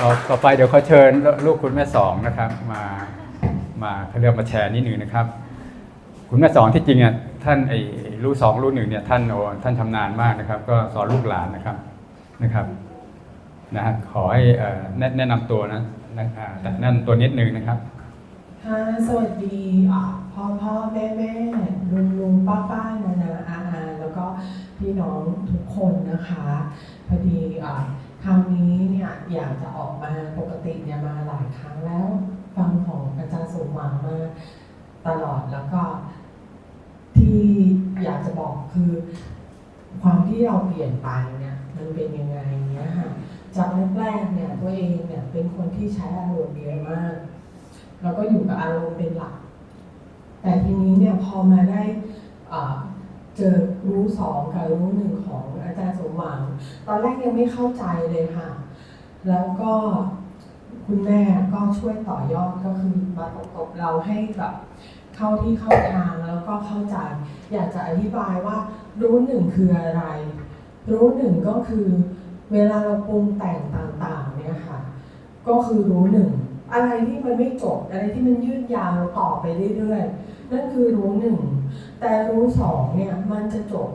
ต่อต่อไปเดี๋ยวเขาเชิญลูกคุณแม่สองนะครับ มามาเขาเรียกมาแชร์นิดหนึ่งนะครับ คุณแม่สองที่จริงอะท่านไอ้รู้สองรู้หนึ่งเนี่ยท่านโอ้ท่านชำนาญมากนะครับ ก็สอนลูกหลานนะครับนะครับนะฮะขอให้แนะนำตัวนะนะแต่นั่นำตัวนิดนึงนะครับค่ะสวัสดีพ่อพ่อแม่แม่ลุงลุงป้าป้านานาอาอาแล้วก็พี่น้องทุกคนนะคะพอดีอะ ราวนี้เนี่ยอยากจะออกมาปกติเนี่ยมาหลายครั้งแล้ว ฟังของอาจารย์สมหวังมาตลอดแล้วก็ที่อยากจะบอกคือ ความที่เราเปลี่ยนไปเนี่ยมันเป็นยังไงเนี่ยค่ะจากแรกๆเนี่ยตัวเองเนี่ยเป็นคนที่ใช้อารมณ์เยอะมากเราก็อยู่กับอารมณ์เป็นหลัก แต่ทีนี้เนี่ยพอมาได้อ่า เจอรู้สองกับรู้หนึ่งของอาจารย์สมหวัง ตอนแรกยังไม่เข้าใจเลยค่ะ แล้วก็คุณแม่ก็ช่วยต่อยอดก็คือมาตบเราให้แบบเข้าที่เข้าทางแล้วก็เข้าใจ อยากจะอธิบายว่ารู้หนึ่งคืออะไร รู้หนึ่งก็คือ เวลาเราปรุงแต่งต่างๆเนี่ยค่ะ ก็คือรู้หนึ่ง อะไรที่มันไม่จบอะไรที่มันยืดยาวต่อไปเรื่อยๆ นั่นคือรู้หนึ่ง แต่รู้สองเนี่ยมันจะจบ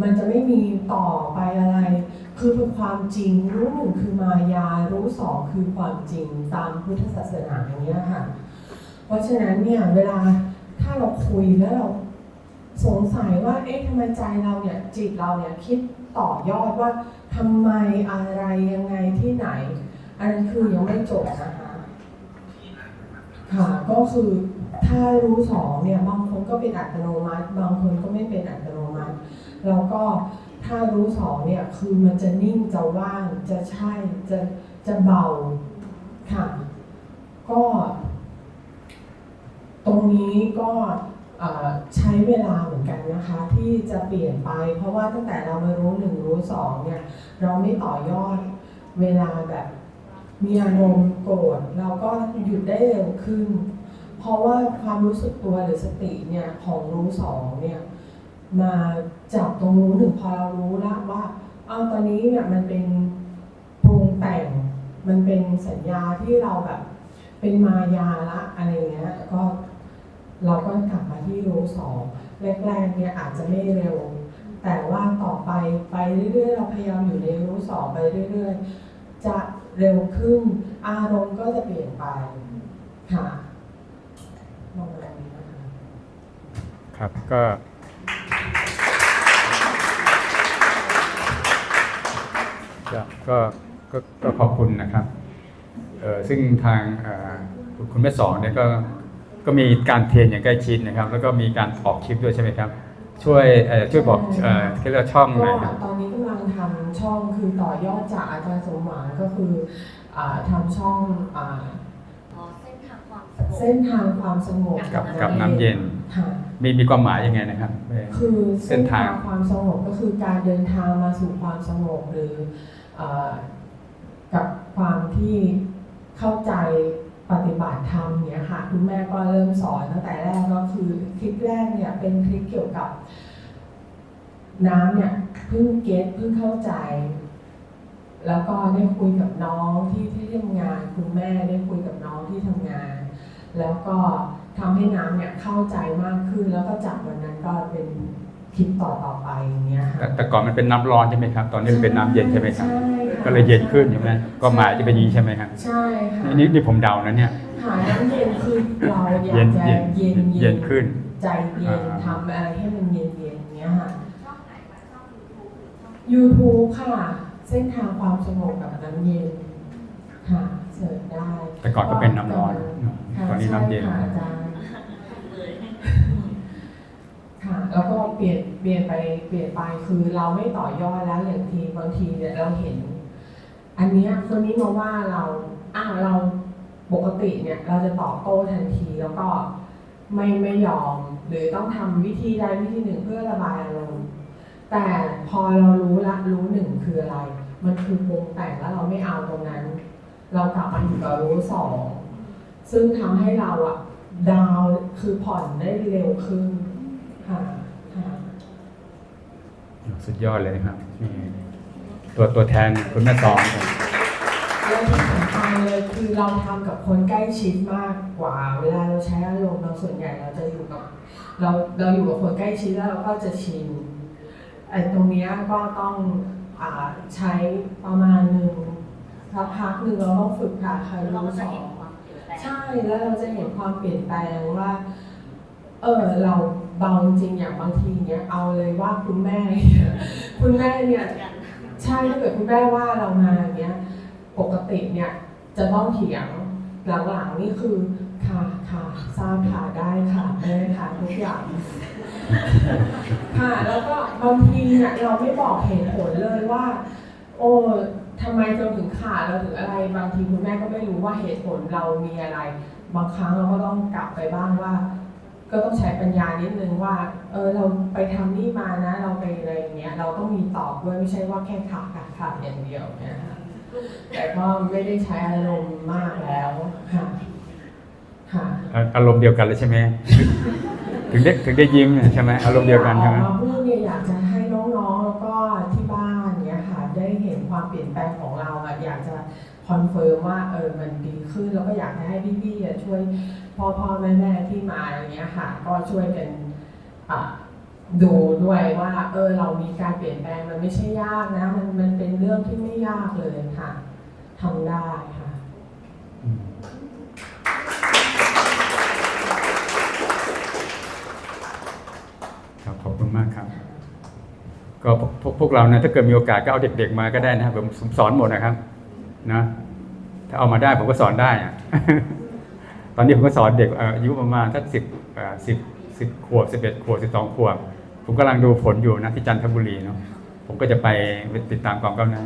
มันจะไม่มีต่อไปอะไร คือเป็นความจริง รู้หนึ่งคือมายา รู้สองคือความจริงตามพุทธศาสนาอย่างเงี้ค่ะ เพราะฉะนั้นเนี่ยเวลาถ้าเราคุยแล้วเราสงสัยว่า เอ๊ะทำไมใจเราเนี่ย จิตเราเนี่ยคิดต่อยอดว่าทำไมอะไรยังไงที่ไหน อันนั้นคือยังไม่จบนะคะ ค่ะก็คือถ้ารู้สองเนี่ยบางคนก็เป็นอัตโนมัติ บางคนก็ไม่เป็นอัตโนมัติ แล้วก็ถ้ารู้สองเนี่ยคือมันจะนิ่งจะว่างจะใช่จะจะเบาค่ะ ก็ ตรงนี้ก็ใช้เวลาเหมือนกันนะคะ ที่จะเปลี่ยนไป เพราะว่าตั้งแต่เรามารู้หนึ่งรู้สองเนี่ย เราไม่ต่อยอดเวลาแบบ มีอารมณ์โกรธเราก็หยุดได้เร็วขึ้น เพราะว่าความรู้สึกตัวหรือสติเนี่ยของรู้สองเนี่ยมาจากตรงรู้หนึ่งพอเรารู้แล้วว่าเอาตอนนี้เนี่ยมันเป็นปรุงแต่ง มันเป็นสัญญาที่เราแบบเป็นมายาละอะไรเงี้ยก็เราก็กลับมาที่รู้สองแรกๆเนี่ยอาจจะไม่เร็ว แต่ว่าต่อไปไปเรื่อยๆ เราพยายามอยู่ในรู้สองไปเรื่อย ๆ จะ เร็วขึ้น อารมณ์ก็จะเปลี่ยนไปค่ะประมาณนี้นะคะครับก็ก็ก็ก็ก็ขอบคุณนะครับเอ่อซึ่งทางเอ่อคุณคุณแม่สอนเนี่ยก็ก็มีการเทรนอย่างใกล้ชิดนะครับ แล้วก็มีการออกคลิปด้วยใช่ไหมครับ ช่วยเอ่อช่วยบอกเอ่อเรียกว่าช่องหก็น่อยครับตอนนี้กำลัง ทำช่องคือต่อยอดจากอาจารย์สมหวังก็คืออ่าทำช่องอ่าอ๋อเส้นทางความสงบ เส้นทางความสงบกับกับน้ำเย็น ค่ะ มีมีความหมายยังไงนะครับ คือเส้เส้นนทาทางงความสงบก็คือการเดินทางมาสู่ความสงบหรือเออกับความที่เข้าใจปฏิบัติธรรมเนี่ยค่ะคุณแม่ก็เริ่มสอนตั้งแต่แรกก็คือคลิปแรกเนี่ยเป็นคลิปเกี่ยวกับน้ำเนี่ยเพิ่งเก็ตเพิ่งเข้าใจ แล้วก็ได้คุยกับน้องที่ที่ทำงานคุณแม่ได้คุยกับน้องที่ทำงาน แล้วก็ทำให้น้ำเนี่ยเข้าใจมากขึ้น แล้วก็จากวันนั้นก็เป็นคลิปต่อต่อๆไปอย่างเงี้ยแต่ค่ะแต่ก่อนมันเป็นน้ำร้อนใช่ไหมครับ ตอนนี้มันเป็นน้ำเย็นใช่ไหมครับใช่ค่ะก็เลยเย็นขึ้นใช่ไหมก็หมายจะเป็นอย่างนี้ใช่ไหมครับใช่ค่ะนี่นี่นี่ผมเดานะเนี่ยหาน้ำเย็นคือเราอยากเย็นจะเย็นเย็นเย็นขึ้น ใจเย็นอ่าทำอะไรให้มันเย็น YouTube ค่ะ เส้นทางความสงบกับน้ำเย็นค่ะเสิร์ชได้แต่ก่อนก็เป็นน้ำร้อนค่ะตอนนี้น้ำเย็น ใช่ค่ะอาจารย์เลยค่ะ แล้วก็เปลี่ยนเปลี่ยนไปเปลี่ยนไปคือเราไม่ต่อยอดแล้วอย่างทีบางทีเนี่ยเราเห็น อันเนี้ยคนนี้มาว่าเราอ้าวเราปกติเนี่ย เราจะตอบโต้ทันทีแล้วก็ไม่ไม่ยอม หรือต้องทำวิธีใดวิธีหนึ่งเพื่อระบายอารมณ์ แต่พอเรารู้ละรู้หนึ่งคืออะไร มันคือปรุงแต่งแล้วเราไม่เอาตรงนั้น เรากลับมาอยู่กับรู้สองซึ่งทำให้เราอะดาวน์คือผ่อนได้เร็วขึ้นค่ะค่ะสุดยอดเลยนะครับนี่ตัวตัวแทนคุณแม่สองครับและที่สำคือเราทำกับคนใกล้ชิดมากกว่า เวลาเราใช้อารมณ์เราส่วนใหญ่เราจะอยู่กับ เราเราอยู่กับคนใกล้ชิดแล้วเราก็จะชิน ไอ้ตรงเนี้ยก็ต้องอาใช้ประมาณหนึ่งสักพักหนึ่งเราต้องฝึกค่ะใครเรารู้ก็สจะอเห็นง ความเปลี่ยนแปลงใช่แล้วเราจะเห็นความเปลี่ยนแปลงว่า เออเราเบาจริงๆอย่างบางทีเนี่ยเอาเลยว่าคุณแม่คุณแม่เนี่ย กันใช่ถ้าเกิดคุณแม่ว่าเรามาอย่างเงี้ย ปกติเนี่ยจะต้องเถียงหลังๆนี่คือค่ะค่ะทราบค่ะได้ค่ะแม่ค่ะทุกอย่าง ค่ะแล้วก็บางทีเนี่ยเราไม่บอกเหตุผลเลยว่า โอ้ทำไมเราถึงขาดเราถึงอะไร บางทีคุณแม่ก็ไม่รู้ว่าเหตุผลเรามีอะไร บางครั้งเราก็ต้องกลับไปบ้างว่า ก็ต้องใช้ปัญญานิดนึงว่า เออเราไปทำนี่มานะ เราไปอะไรอย่างเงี้ย เราต้องมีตอบด้วยไม่ใช่ว่าแค่ขาดขาดขาดอย่างเดียวเนี่ยค่ะแต่ก็ไม่ได้ใช้อารมณ์มากแล้วค่ะ อ่าอารมณ์เดียวกันเลยใช่ไหมถึงได้ถึงได้ยิ้มเนี่ยใช่ไหมอารมณ์เดียวกันใช่ไหมออกมาพูดเนี่ยอยากจะให้น้องๆแล้วก็ที่บ้านเนี่ยค่ะได้เห็นความเปลี่ยนแปลงของเราอะอยากจะคอนเฟิร์มว่าเออมันดีขึ้นแล้วก็อยากจะให้พี่ๆอะช่วยพ่อพ่อแม่แม่ๆที่มาอย่างเงี้ยค่ะ ก็ช่วยกันอะดูด้วยว่าเออเรามีการเปลี่ยนแปลงมันไม่ใช่ยากนะ มันมันเป็นเรื่องที่ไม่ยากเลยค่ะทำได้ค่ะ อืมครับขอบคุณมากครับ ก็พวกเราเนี่ยถ้าเกิดมีโอกาสก็เอาเด็กๆมาก็ได้นะครับผมสอนหมดนะครับนะถ้าเอามาได้ผมก็สอนได้อะตอนนี้ผมก็สอนเด็กเอ่ออายุประมาณสักสิบสิบสิบขวบสิบเอ็ดขวบสิบสองขวบผมกำลังดูผลอยู่นะที่จันทบุรีเนาะผมก็จะไปติดตามความก้าวหน้า